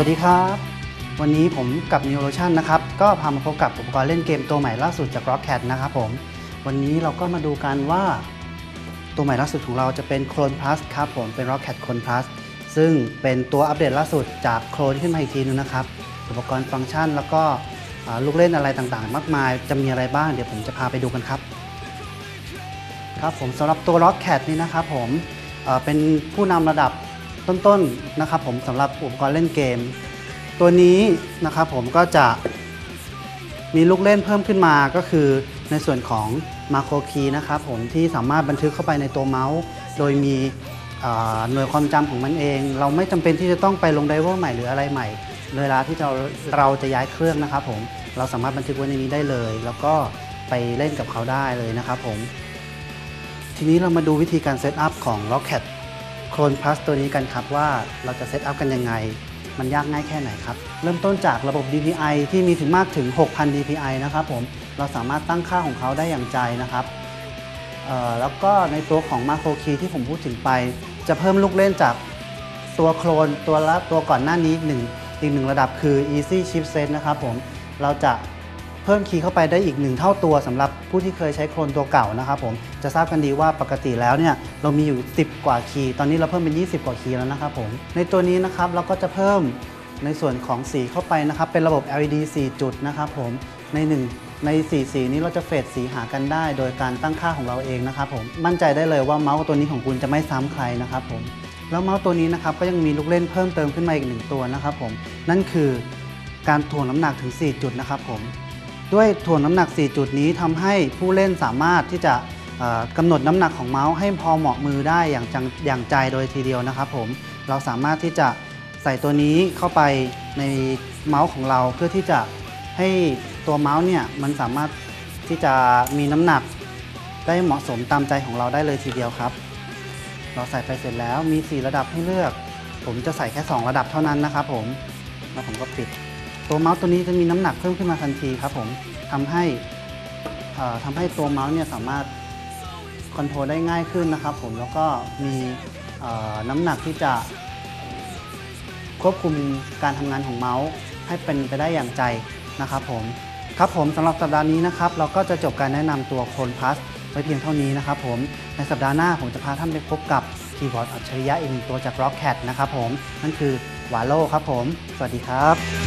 วัสดีครับ วันนี้ผมกับ n e w r o t i o n นะครับ ก็พามาพบกับอุปกรณ์เล่นเกมตัวใหม่ล่าสุดจาก Rockcat นะครับผม วันนี้เราก็มาดูกันว่า ตัวใหม่ล่าสุดของเราจะเป็น Clone Plus ครับผม เป็น Rockcat Clone Plus ซึ่งเป็นตัวอัปเดตล่าสุดจากโคลนขึ้นมาอีกทีนึงนะครับ อุปกรณ์ฟังก์ชันแล้วก็ลูกเล่นอะไรต่างๆ มากมาย จะมีอะไรบ้าง เดี๋ยวผมจะพาไปดูกันครับ ครับผมสำหรับตัว Rockcat นี่นะครับผมเป็นผู้นำระดับ ต้นๆนะครับผมสำหรับอุปกรณ์เล่นเกม ตัวนี้นะครับผมก็จะมีลูกเล่นเพิ่มขึ้นมาก็คือในส่วนของมาโครคีนะครับผมที่สามารถบันทึกเข้าไปในตัวเมาส์ โดยมีหน่วยความจำของมันเอง เราไม่จำเป็นที่จะต้องไปลงไดเวอร์ใหม่หรืออะไรใหม่เวลาที่เราเราจะย้ายเครื่องนะครับผมเราสามารถบันทึกไว้ในนี้ได้เลย แล้วก็ไปเล่นกับเขาได้เลยนะครับผมทีนี้เรามาดูวิธีการเซตอัพของ Rocket Clone Plus ตัวนี้กันครับว่าเราจะเซตอัพกันยังไง มันยากง่ายแค่ไหนครับ เริ่มต้นจากระบบ DPI ที่มีถึงมากถึง 6,000 DPI นะครับผมเราสามารถตั้งค่าของเขาได้อย่างใจนะครับแล้วก็ในตัวของ Macro Key ที่ผมพูดถึงไป จะเพิ่มลูกเล่นจากตัวโคลนตัวละตัวก่อนหน้านี้อีกหนึ่งอีกหนึ่งระดับคือ Easy Chip Set นะครับผมเราจะ เพิ่มคีย์เข้าไปได้อีกหนึ่งเท่าตัวสำหรับผู้ที่เคยใช้โคลนตัวเก่านะครับผมจะทราบกันดีว่าปกติแล้วเนี่ยเรามีอยู่ 10 กว่าคีย์ตอนนี้เราเพิ่มเป็น 20 กว่าคีย์แล้วนะครับผมในตัวนี้นะครับเราก็จะเพิ่มในส่วนของสีเข้าไปนะครับเป็นระบบ LED 4 จุดนะครับผมในหนึ่งในสีสีนี้เราจะเฟดสีหากันได้ โดยการตั้งค่าของเราเองนะครับผมมั่นใจได้เลยว่าเมาส์ตัวนี้ของคุณจะไม่ซ้ำใครนะครับผมแล้วเมาส์ตัวนี้นะครับก็ยังมีลูกเล่นเพิ่มเติมขึ้นมาอีกหนึ่งตัวนะครับผมนั่นคือการถ่วงน้ำหนักถึง 4 จุดนะครับผม ด้วยถ่วงน้ำหนัก 4 จุดนี้ทำให้ผู้เล่นสามารถที่จะกำหนดน้ำหนักของเมาส์ให้พอเหมาะมือได้อย่างจังอย่างใจโดยทีเดียวนะครับผมเราสามารถที่จะใส่ตัวนี้เข้าไปในเมาส์ของเราเพื่อที่จะให้ตัวเมาส์เนี่ยมันสามารถที่จะมีน้ำหนักได้เหมาะสมตามใจของเราได้เลยทีเดียวครับ เราใส่ไปเสร็จแล้วมี 4 ระดับให้เลือก ผมจะใส่แค่ 2 ระดับเท่านั้นนะครับผมแล้วผมก็ปิด ตัวเมาส์ตัวนี้จะมีน้ำหนักเพิ่มขึ้นมาทันทีครับผมทำให้เอ่อทำให้ตัวเมาส์เนี่ยสามารถคอนโทรลได้ง่ายขึ้นนะครับผมแล้วก็มีน้ำหนักที่จะควบคุมการทำงานของเมาส์ให้เป็นไปได้อย่างใจนะครับผมครับผมสำหรับสัปดาห์นี้นะครับเราก็จะจบการแนะนำตัวโคนพัสไว้เพียงเท่านี้นะครับผมในสัปดาห์หน้าผมจะพาท่านไปพบกับคีย์บอร์ดอัจฉริยะอีกตัวจาก Rockcat นะครับผมนั่นคือวาโลครับผม สวัสดีครับ